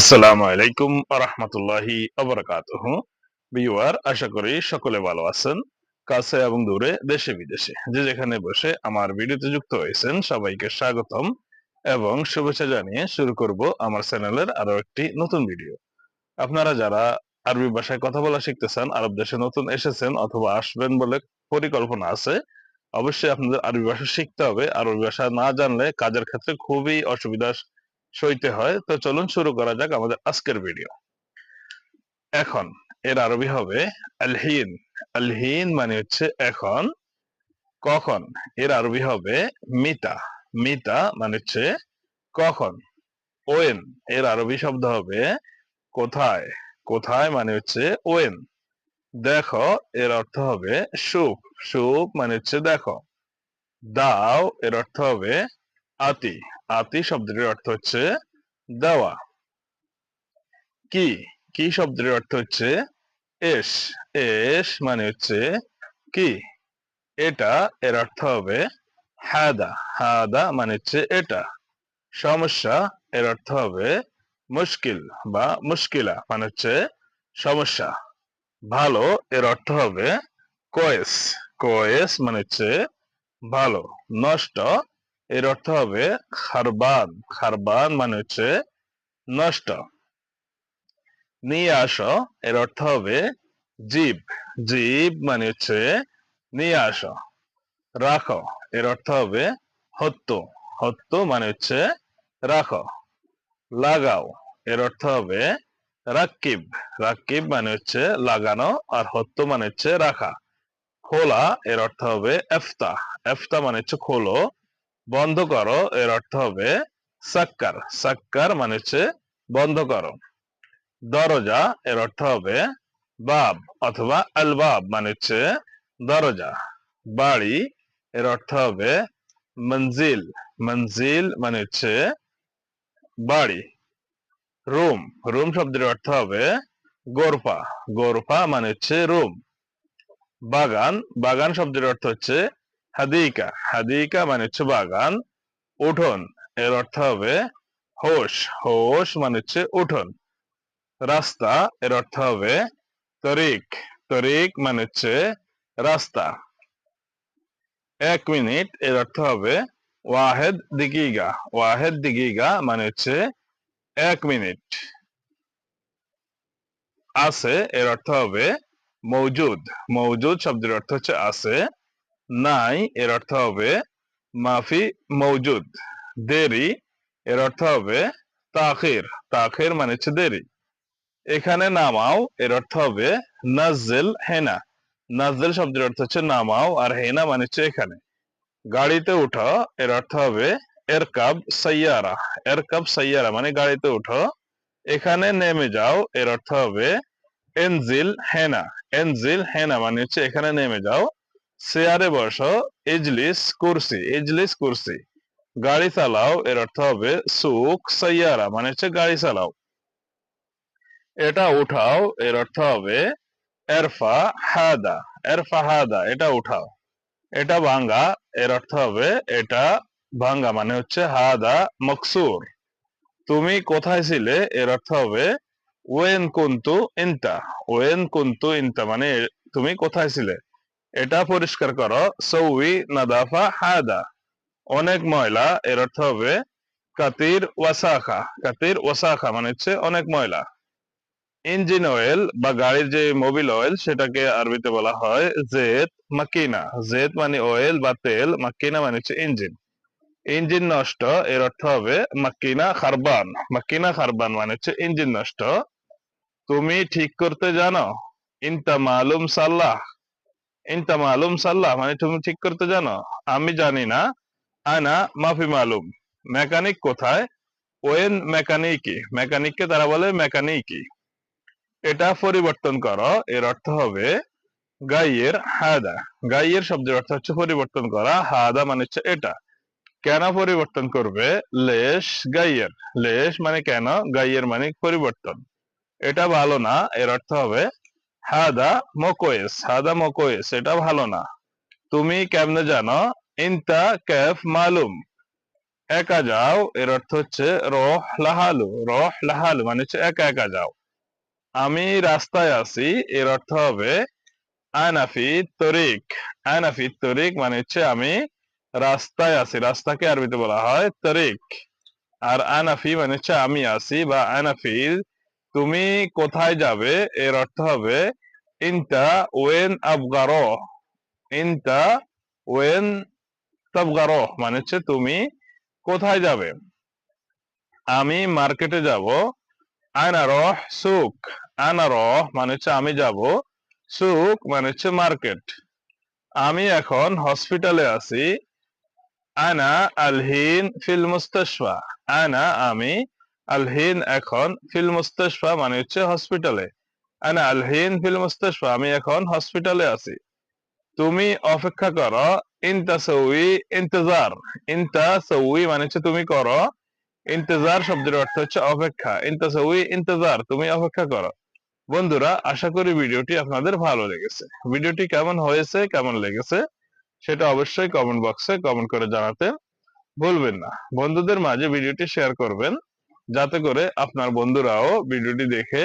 আসসালামু আলাইকুম রহমতুল্লাহি আবরকাতুহ বিওয়ার আশা করি সকলে ভালো আছেন, কাছে এবং দূরে, দেশে বিদেশে। যে যেখানে বসে আমার ভিডিওতে যুক্ত হয়েছেন, সবাইকে স্বাগতম এবং শুভেচ্ছা জানিয়ে শুরু করব আমার চ্যানেলের আরও একটি নতুন ভিডিও। আপনারা যারা আরবি ভাষায় কথা বলা শিখতেছেন আরব দেশে নতুন এসেছেন অথবা আসবেন বলে পরিকল্পনা আছে, অবশ্যই আপনাদের আরবি ভাষা শিখতে হবে। আরবি ভাষা না জানলে কাজের ক্ষেত্রে খুবই অসুবিধা সইতে হয়। তো চলুন শুরু করা যাক আমাদের আজকের ভিডিও এখন, এর আরবি হবে আলহিন। আলহিন মানে হচ্ছে এখন, কখন? এর আরবি হবে মিতা। মিতা মানে হচ্ছে কখন? ওয়েন। এর আরবি শব্দ হবে কোথায়? কোথায় মানে হচ্ছে ওয়েন। দেখো, এর অর্থ হবে সুপ। সুপ মানে হচ্ছে দেখো। দাও, এর অর্থ হবে আতি। আতি শব্দটির অর্থ হচ্ছে দেওয়া। কি? কি শব্দের অর্থ হচ্ছে এস? এস মানে হচ্ছে কি? এটা এর অর্থ হবে হাদা। হাদা মানে হচ্ছে এটা। সমস্যা এর অর্থ হবে মুশকিল বা মুশকিলা মানে হচ্ছে সমস্যা। ভালো এর অর্থ হবে কয়েস। কয়েস মানে হচ্ছে ভালো, নষ্ট এর অর্থ হবে খারবান। খারবান মানে হচ্ছে নষ্ট। নিয়ে আসো, এর অর্থ হবে জীব। জীব মানে হচ্ছে নিয়ে আসো। রাখো, এর অর্থ হবে হত্য। হত্য মানে হচ্ছে রাখো। লাগাও, এর অর্থ হবে রাকিব রাকিব মানে হচ্ছে লাগানো আর হত্য মানে হচ্ছে রাখা। খোলা, এর অর্থ হবে এফতা। এফতা মানে হচ্ছে খোলো। বন্ধ করো, এর অর্থ হবে সাক্কার। সাক্কার মানে হচ্ছে বন্ধ করো। দরজা, এর অর্থ হবে বাব অথবা আলবাব মানে হচ্ছে দরজা। বাড়ি, এর অর্থ হবে মঞ্জিল। মঞ্জিল মানে হচ্ছে বাড়ি। রুম রুম শব্দের অর্থ হবে গোরফা। গোরফা মানে হচ্ছে রুম। বাগান বাগান শব্দের অর্থ হচ্ছে হাদিকা হাদিকা মানে হচ্ছে বাগান, উঠোন, এর অর্থ হবে হোস হোস মানে হচ্ছে উঠোন। রাস্তা, এর অর্থ হবে তরিক তরিক মানে হচ্ছে রাস্তা। এক মিনিট, এর অর্থ হবে ওয়াহেদ দিগিগা ওয়াহেদ দিগিগা মানে হচ্ছে এক মিনিট। আছে এর অর্থ হবে মৌজুদ মৌজুদ শব্দের অর্থ হচ্ছে আছে নাই, এর অর্থ হবে মাফি মৌজুদ দেরি, এর অর্থ হবে তাখির তাখির মানে হচ্ছে দেরি। এখানে নামাও, এর অর্থ হবে নাজেল হেনা। নাজেল শব্দের অর্থ হচ্ছে নামাও, আর হেনা মানে হচ্ছে এখানে। গাড়িতে উঠো, এর অর্থ হবে এরকাব সাইয়ারা এরকাব সাইয়ারা মানে গাড়িতে উঠো। এখানে নেমে যাও, এর অর্থ হবে এনজিল হেনা। এনজিল হেনা মানে হচ্ছে এখানে নেমে যাও চেয়ারে বসো ইজলিস কুরসি ইজলিস কুরসি গাড়ি চালাও এর অর্থ হবে সুক সাইয়ারা মানে হচ্ছে গাড়ি চালাও। এটা উঠাও, এর অর্থ হবে এরফা হাদা এরফা হাদা, এটা উঠাও। এটা ভাঙ্গা, এর অর্থ হবে এটা ভাঙ্গা মানে হচ্ছে হাদা মকসুর। তুমি কোথায় ছিলে, এর অর্থ হবে ওয়েন কুন্তু ইনতা, ওয়েন কুন্তু ইনতা মানে তুমি কোথায় ছিলে? এটা পরিষ্কার করো। সৌই নাদাফা হাদা। অনেক ময়লা, এর অর্থ হবে কাতির ওয়াসাখা। কাতির ওয়াসাখা মানে হচ্ছে অনেক ময়লা। ইঞ্জিন অয়েল বা গাড়ির যে মোবিল অয়েল, সেটাকে আরবিতে বলা হয় জেত মাকিনা। জেত মানে অয়েল বা তেল, মাকিনা মানে হচ্ছে ইঞ্জিন। ইঞ্জিন নষ্ট, এর অর্থ হবে মাকিনা খারবান। মাকিনা খারবান মানে হচ্ছে ইঞ্জিন নষ্ট। তুমি ঠিক করতে জানো? ইনতা মালুম সাল্লাহ। ইনতা মালুম সাল্লাহ মানে তুমি ঠিক করতে জানো? আমি জানি না, আনা মাফি মালুম মেকানিক কোথায়? ওয়েন মেকানিকি মেকানিককে তারা বলে মেকানিকি এটা পরিবর্তন করো, এর অর্থ হবে গাইয়ের হাদা। গাইয়ের শব্দের অর্থ হচ্ছে পরিবর্তন করা। হাদা মানে হচ্ছে এটা। কেন পরিবর্তন করবে? লেশ গাইয়ের। লেশ মানে কেন? গাইয়ের মানে পরিবর্তন। এটা ভালো না, এর অর্থ হবে হাদা মকোয়েস হাদা মকোয়েস, এটা ভালো না। তুমি কেমনে জানো? ইনতা ক্যাফ মালুম। একা যাও, এর অর্থ হচ্ছে রহ লাহালু রহ লাহালু মানে হচ্ছে একা একা যাও। আমি রাস্তায় আছি, এর অর্থ হবে আনাফি তরিক। আনাফি তরিক মানে হচ্ছে আমি রাস্তায় আছি, রাস্তাকে আরবিতে বলা হয় তরিক। আর আনাফি মানে হচ্ছে আমি আছি বা আনাফি তুমি কোথায় যাবে, এর অর্থ হবে ইনটা ওয়েন আবগারো ইনটা ওয়েন তাবগারো মানে হচ্ছে তুমি কোথায় যাবে? আমি মার্কেটে যাব। আনারহ সুক আনারহ মানে হচ্ছে আমি যাব। সুক মানে হচ্ছে মার্কেট আমি এখন হসপিটালে আছি। আনা আলহিন ফিল মুস্তাশফা। আনা আমি আলহিন এখন ফিল মুস্তাশফা মানে হচ্ছে হসপিটালে আনা আলহিন ফিল মুস্তাশফা, আমি এখন হসপিটালে আছি। তুমি অপেক্ষা করো ইনতা সউই ইন্তজার। ইনতা সউই মানে হচ্ছে তুমি করো, ইন্তজার শব্দের অর্থ হচ্ছে অপেক্ষা। ইনতা সউই ইন্তজার, তুমি অপেক্ষা করো। বন্ধুরা, আশা করি ভিডিওটি আপনাদের ভালো লেগেছে। ভিডিওটি কেমন হয়েছে, কেমন লেগেছে, সেটা অবশ্যই কমেন্ট বক্সে কমেন্ট করে জানাতে ভুলবেন না। বন্ধুদের মাঝে ভিডিওটি শেয়ার করবেন, যাতে করে আপনার বন্ধুরাও ভিডিওটি দেখে